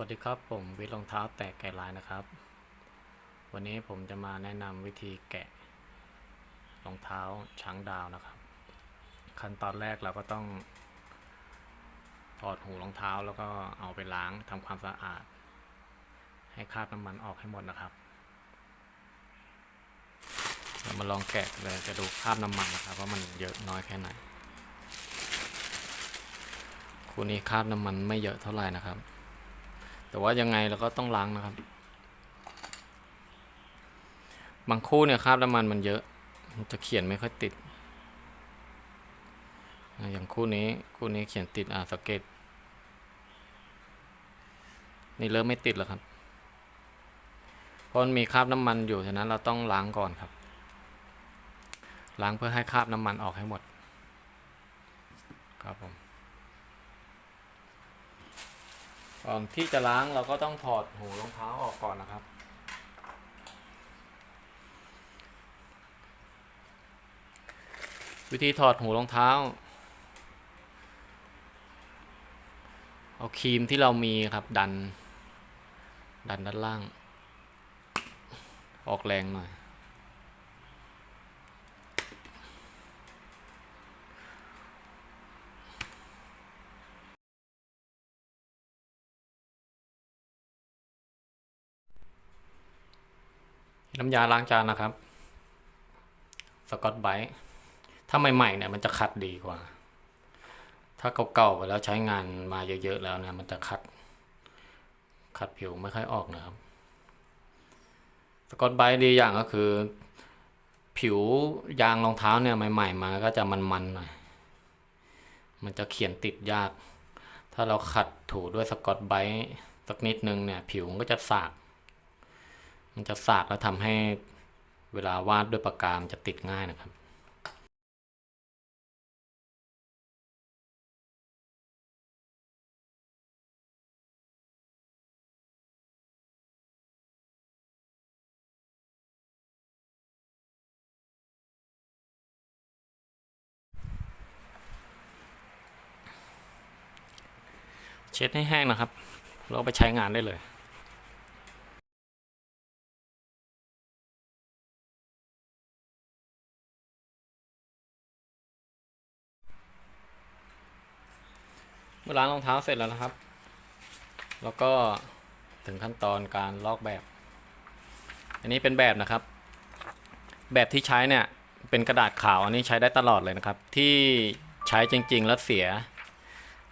วัสดีครับผมวิทรองเท้าแตกแกะลายนะครับ วันนี้ผมจะมาแนะนำวิธีแกะรองเท้าช้างดาวนะครับ ขั้นตอนแรกเราก็ต้องถอดหูรองเท้าแล้วก็เอาไปล้างทำความสะอาด ให้คราบน้ำมันออกให้หมดนะครับเรามาลองแกะเลยจะดูคราบน้ำมันนะครับว่ามันเยอะน้อยแค่ไหนคู่นี้คราบน้ำมันไม่เยอะเท่าไหร่นะครับ แต่ว่ายังไงเราก็ต้องล้างนะครับ บางคู่เนี่ยคราบน้ำมันมันเยอะมันจะเขียนไม่ค่อยติด อย่างคู่นี้คู่นี้เขียนติดอ่าสงเกตนี่เริ่มไม่ติดแล้วครับเพราะมันมีคราบน้ำมันอยู่ฉะนั้นเราต้องล้างก่อนครับ ล้างเพื่อให้คราบน้ำมันออกให้หมด ครับผม ก่อนที่จะล้างเราก็ต้องถอดหูรองเท้าออกก่อนนะครับ วิธีถอดหูรองเท้า เอาครีมที่เรามีครับดัน ดันด้านล่าง ออกแรงหน่อย น้ำยาล้างจานนะครับสกอตไบรท์ถ้าใหม่ๆเนี่ยมันจะขัดดีกว่า ถ้าเก่าๆไปแล้วใช้งานมาเยอะๆแล้วเนี่ยมันจะขัดขัดผิวไม่ค่อยออกนะครับสกอตไบรท์ดีอย่างก็คือ ผิวยางรองเท้าเนี่ยใหม่ ๆ มาก็จะมันๆหน่อยมันจะเขียนติดยาก ถ้าเราขัดถูด้วยสกอตไบรท์สักนิดนึงเนี่ย ผิวมันก็จะสาก มันจะสากแล้วทำให้เวลาวาดด้วยปากกามันจะติดง่ายนะครับเช็ดให้แห้งนะครับ เราไปใช้งานได้เลย มื่อล้างรองเท้าเสร็จแล้วนะครับ แล้วก็ถึงขั้นตอนการลอกแบบ อันนี้เป็นแบบนะครับ แบบที่ใช้เนี่ยเป็นกระดาษขาวอันนี้ใช้ได้ตลอดเลยนะครับ ที่ใช้จริง ๆ แล้วเสีย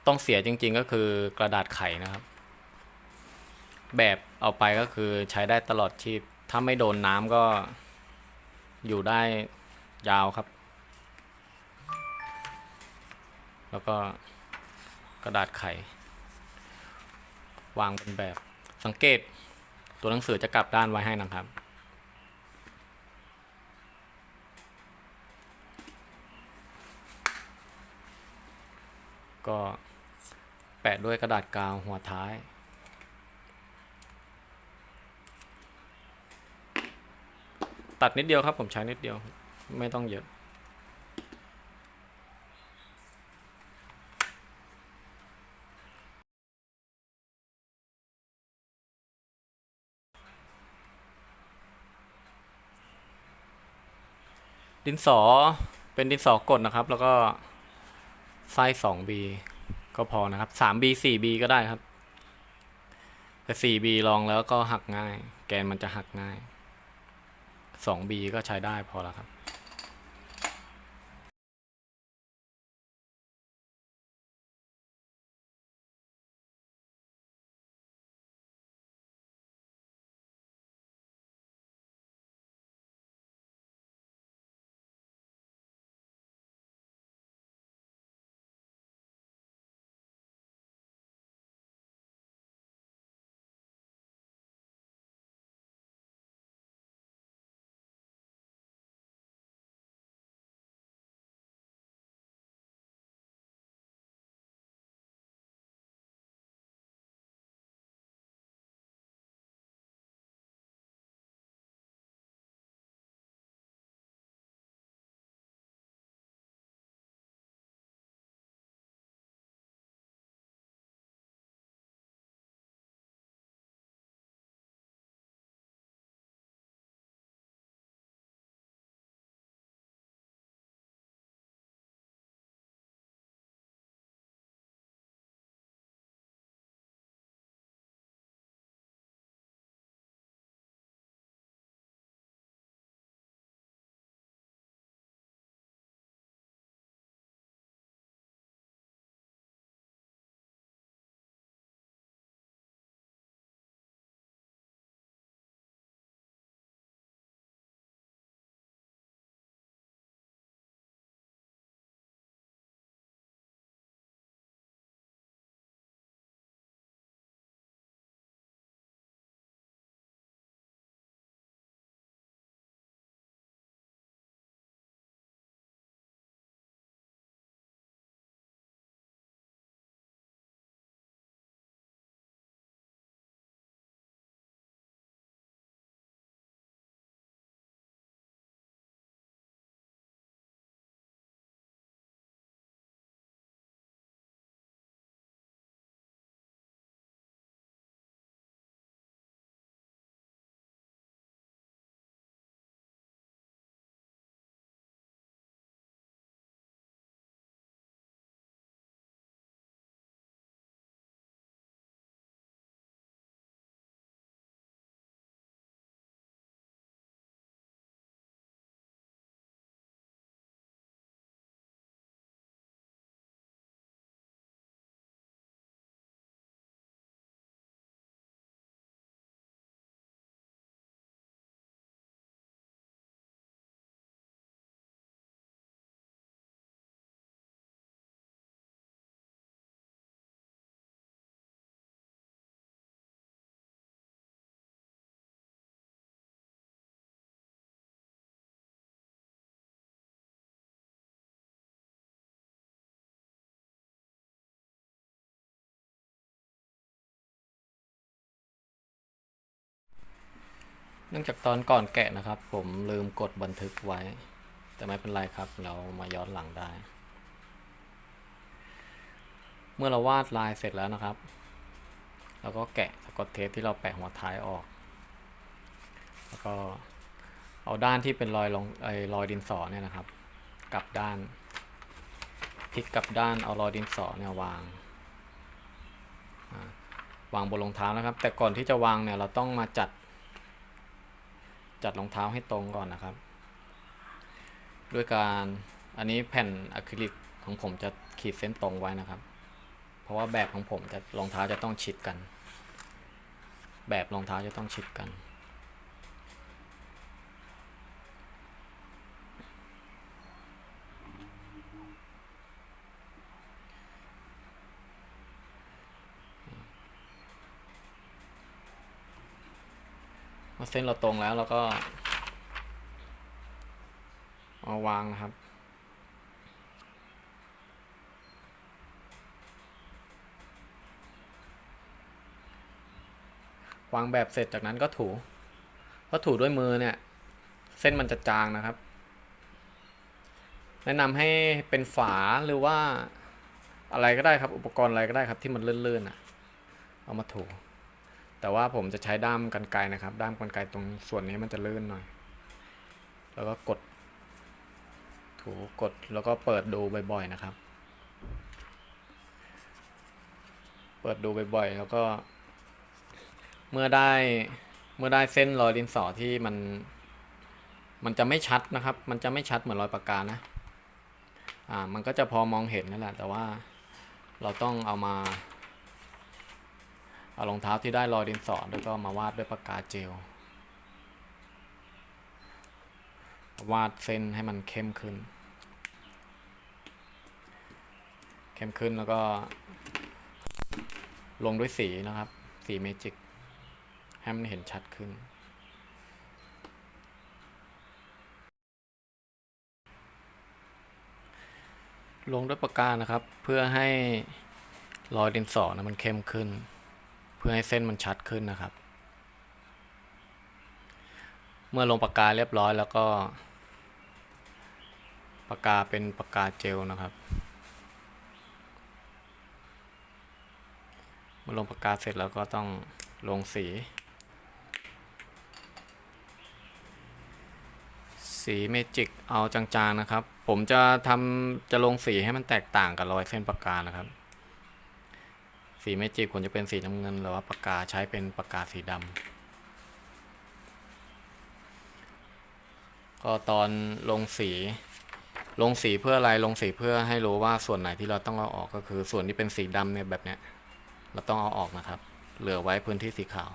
ต้องเสียจริง ๆ ก็คือกระดาษไขนะครับ แบบเอาไปก็คือใช้ได้ตลอดชีพ ถ้าไม่โดนน้ำก็อยู่ได้ยาวครับ แล้วก็ กระดาษไข วางเป็นแบบสังเกต ตัวหนังสือจะกลับด้านไว้ให้นะครับ ก็แปะด้วยกระดาษกาวหัวท้ายตัดนิดเดียวครับผมใช้นิดเดียวไม่ต้องเยอะ ดินสอเป็นดินสอกดนะครับ แล้วก็ไส้ 2B ก็พอนะครับ 3B 4B ก็ได้ครับ แต่ 4B ลองแล้วก็หักง่าย แกนมันจะหักง่าย 2B ก็ใช้ได้พอแล้วครับ เนื่องจากตอนก่อนแกะนะครับ ผมลืมกดบันทึกไว้ แต่ไม่เป็นไรครับ เรามาย้อนหลังได้ เมื่อเราวาดลายเสร็จแล้วนะครับเราก็แกะสกอตเทปที่เราแปะหัวท้ายออก แล้วก็เอาด้านที่เป็นรอยลงไอ้รอยดินสอเนี่ยนะครับกลับด้านพลิกกลับด้านเอารอยดินสอเนี่ยวางวางบนรองเท้านะครับ แต่ก่อนที่จะวางเนี่ยเราต้องมาจัด จัดรองเท้าให้ตรงก่อนนะครับ ด้วยการอันนี้แผ่นอะคริลิกของผมจะขีดเส้นตรงไว้นะครับ เพราะว่าแบบของผมจะรองเท้าจะต้องชิดกัน แบบรองเท้าจะต้องชิดกัน ส้นเราตรงแล้วเราก็เอาวางนะครับ วางแบบเสร็จจากนั้นก็ถูเพราะถูด้วยมือเนี่ย เส้นมันจะจางนะครับ แนะนำให้เป็นฝาหรือว่าอะไรก็ได้ครับอุปกรณ์อะไรก็ได้ครับที่มันเลื่อนๆอะ เอามาถู แต่ว่าผมจะใช้ด้ามกันไกนะครับ ด้ามกันไกตรงส่วนนี้มันจะลื่นหน่อย แล้วก็กด ถูกดแล้วก็เปิดดูบ่อยๆนะครับ เปิดดูบ่อยๆ แล้วก็ เมื่อได้เมื่อได้เส้นรอยดินสอที่มัน มันจะไม่ชัดนะครับ มันจะไม่ชัดเหมือนรอยปากกานะ อ่า มันก็จะพอมองเห็นนั่นแหละ แต่ว่าเราต้องเอามา เอารองเท้าที่ได้รอยดินสอแล้วก็มาวาดด้วยปากกาเจล วาดเส้นให้มันเข้มขึ้น เข้มขึ้นแล้วก็ ลงด้วยสีนะครับ สีเมจิก ให้มันเห็นชัดขึ้นลงด้วยปากกานะครับ เพื่อให้รอยดินสอนะมันเข้มขึ้น พื่อให้เส้นมันชัดขึ้นนะครับ เมื่อลงปากกาเรียบร้อยแล้วก็ ปากกาเป็นปากกาเจลนะครับ เมื่อลงปากกาเสร็จแล้วก็ต้องลงสี สีเมจิกเอาจางๆนะครับ ผมจะทำจะลงสีให้มันแตกต่างกับรอยเส้นปากกานะครับ สีเมจิกผมจะเป็นสีน้ำเงิน หรือว่าปากกาใช้เป็นปากกาสีดำก็ตอนลงสี ลงสีเพื่ออะไรลงสีเพื่อให้รู้ว่าส่วนไหนที่เราต้องเอาออกก็คือส่วนที่เป็นสีดำเนี่ยแบบเนี้ยเราต้องเอาออกนะครับ เหลือไว้พื้นที่สีขาว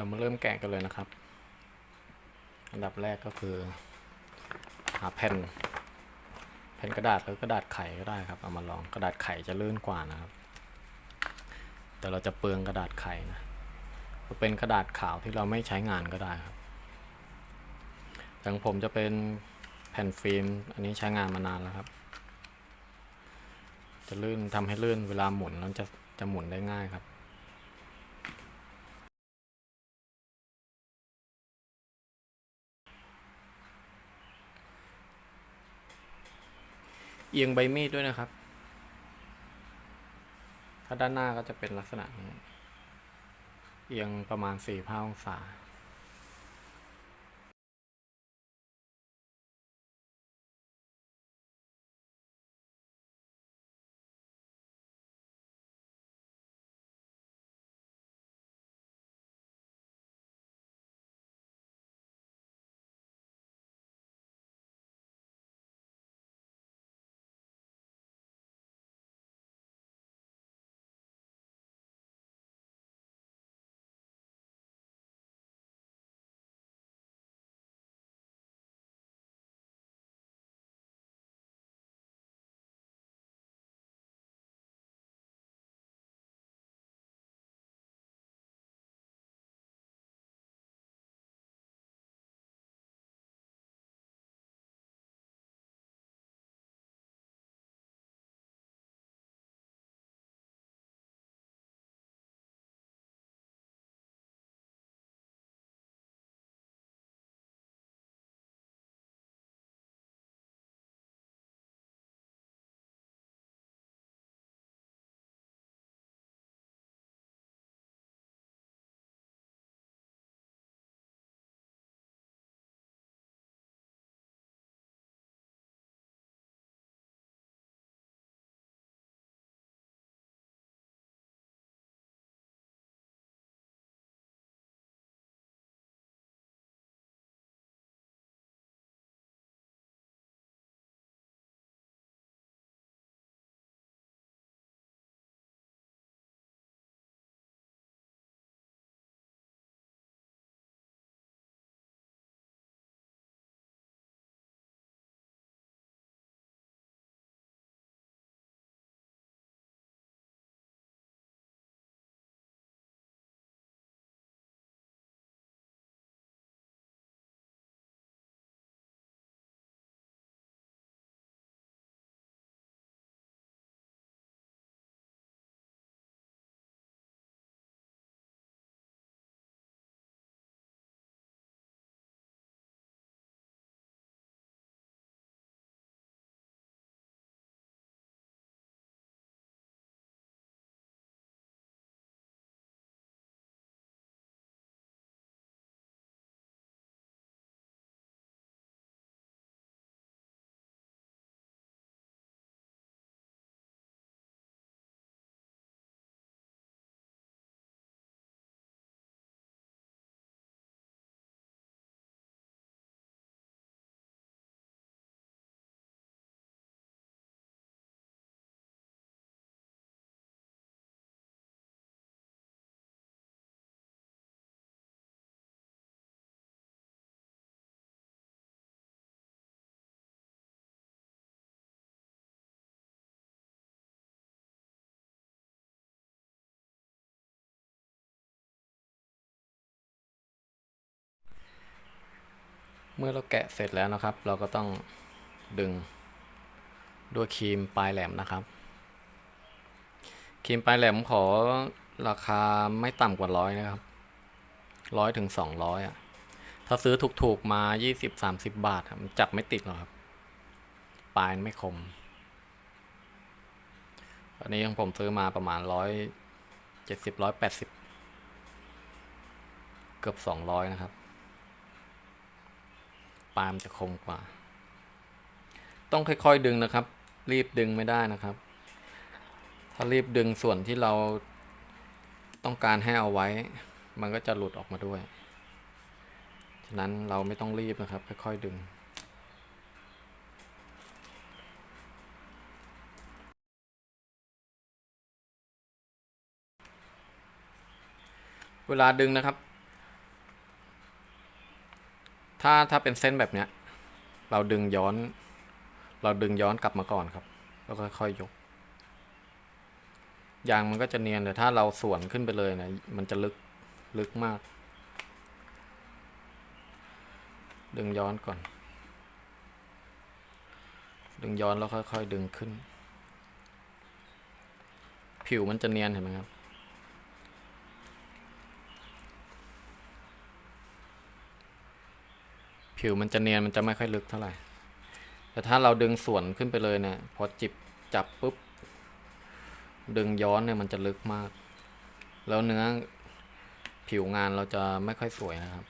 เรามาเริ่มแกะกันเลยนะครับ อันดับแรกก็คือ หาแผ่น แผ่นกระดาษหรือกระดาษไขก็ได้ครับ เอามาลองกระดาษไขจะลื่นกว่านะครับ แต่เราจะเปลืองกระดาษไขนะเป็นกระดาษขาวที่เราไม่ใช้งานก็ได้ครับอย่างผมจะเป็นแผ่นฟิล์ม อันนี้ใช้งานมานานแล้วครับ จะลื่นทำให้ลื่นเวลาหมุนแล้วจะจะหมุนได้ง่ายครับ เอียงใบมีดด้วยนะครับ ถ้าด้านหน้าก็จะเป็นลักษณะนี้ เอียงประมาณสี่ห้าองศา เมื่อเราแกะเสร็จแล้วนะครับ เราก็ต้องดึงด้วยครีมปลายแหลมนะครับครีมปลายแหลมขอราคาไม่ต่ำกว่าร้อยนะครับร้อยถึงสองร้อยอะถ้าซื้อถูกๆมายี่สิบสามสิบบาทมันจับไม่ติดหรอกครับ ปลายไม่คม อันนี้ของผมซื้อมาประมาณร้อยเจ็ดสิบร้อยแปดสิบเกือบสองร้อยนะครับ ลามจะคมกว่า ต้องค่อยๆดึงนะครับ รีบดึงไม่ได้นะครับ ถ้ารีบดึงส่วนที่เราต้องการให้เอาไว้ มันก็จะหลุดออกมาด้วย ฉะนั้นเราไม่ต้องรีบนะครับ ค่อยๆดึงเวลาดึงนะครับ ถ้าถ้าเป็นเส้นแบบเนี้ย เราดึงย้อน เราดึงย้อนกลับมาก่อนครับ แล้วก็ค่อยยก ยางมันก็จะเนียนแต่ถ้าเราสวนขึ้นไปเลยนะมันจะลึกลึกมาก ดึงย้อนก่อน ดึงย้อนแล้วค่อยๆดึงขึ้น ผิวมันจะเนียนเห็นไหมครับ ผิวมันจะเนียนมันจะไม่ค่อยลึกเท่าไหร่ แต่ถ้าเราดึงส่วนขึ้นไปเลยเนี่ยพอจิบจับปุ๊บ ดึงย้อนเนี่ยมันจะลึกมาก แล้วเนื้อผิวงานเราจะไม่ค่อยสวยนะครับ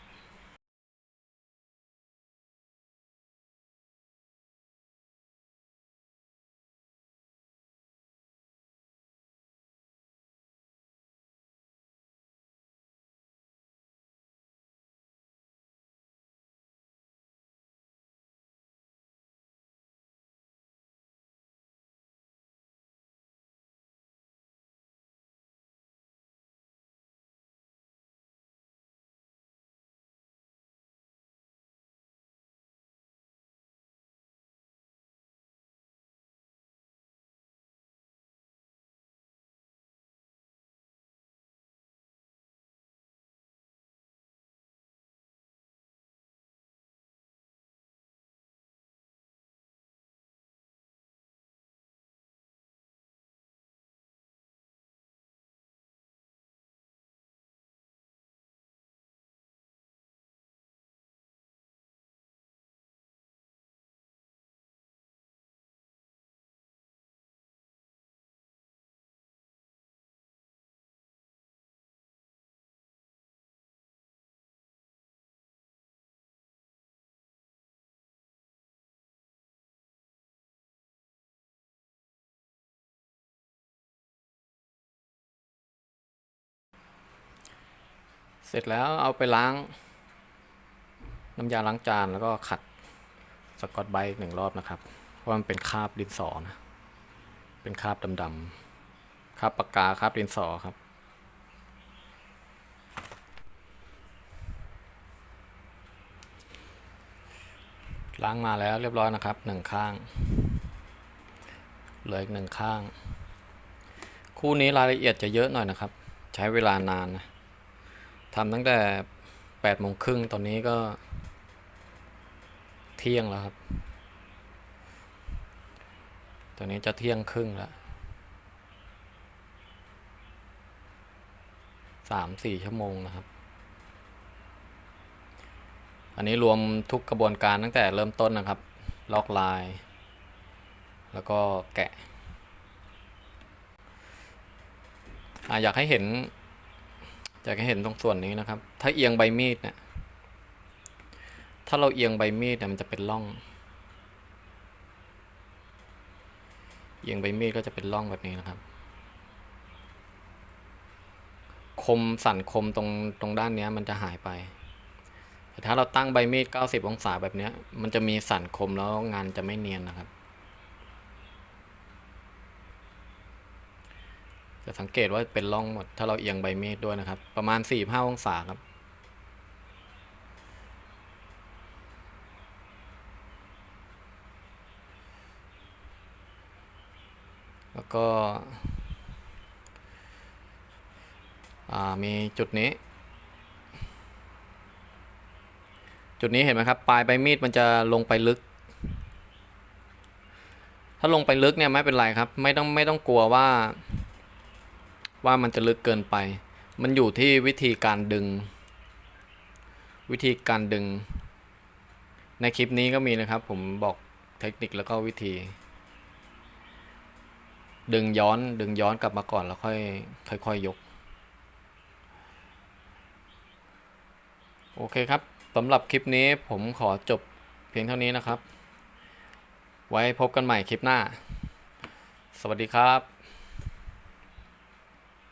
เสร็จแล้วเอาไปล้าง น้ำยาล้างจานแล้วก็ขัดสกอตไบหนึ่งรอบนะครับ เพราะมันเป็นคราบดินสอนะ เป็นคราบดำๆคราบปากกาคราบดินสอครับ ล้างมาแล้วเรียบร้อยนะครับหนึ่งข้าง เหลืออีกหนึ่งข้าง คู่นี้รายละเอียดจะเยอะหน่อยนะครับ ใช้เวลานานนะ ทำตั้งแต่แปดโมงครึ่งตอนนี้ก็ เที่ยงแล้วครับ ตอนนี้จะเที่ยงครึ่งแล้วสามสี่ชั่วโมงนะครับ อันนี้รวมทุกกระบวนการตั้งแต่เริ่มต้นนะครับ ล็อกลาย แล้วก็แกะอะอยากให้เห็น อยากให้เห็นตรงส่วนนี้นะครับ ถ้าเอียงใบมีดเนี่ย ถ้าเราเอียงใบมีดเนี่ยมันจะเป็นร่อง เอียงใบมีดก็จะเป็นร่องแบบนี้นะครับ คมสันคมตรงตรงด้านเนี้ยมันจะหายไป แต่ถ้าเราตั้งใบมีด 90 องศาแบบเนี้ยมันจะมีสันคมแล้วงานจะไม่เนียนนะครับ จะสังเกตว่าเป็นร่องหมด ถ้าเราเอียงใบมีดด้วยนะครับ ประมาณ 45 องศาครับ แล้วก็ มีจุดนี้ จุดนี้เห็นไหมครับ ปลายใบมีดมันจะลงไปลึกถ้าลงไปลึกเนี่ยไม่เป็นไรครับ ไม่ต้องไม่ต้องกลัวว่า ว่ามันจะลึกเกินไป มันอยู่ที่วิธีการดึง วิธีการดึง ในคลิปนี้ก็มีนะครับ ผมบอกเทคนิคแล้วก็วิธี ดึงย้อนดึงย้อนกลับมาก่อนแล้วค่อยค่อยๆยกโอเคครับสำหรับคลิปนี้ผมขอจบเพียงเท่านี้นะครับ ไว้พบกันใหม่คลิปหน้า สวัสดีครับ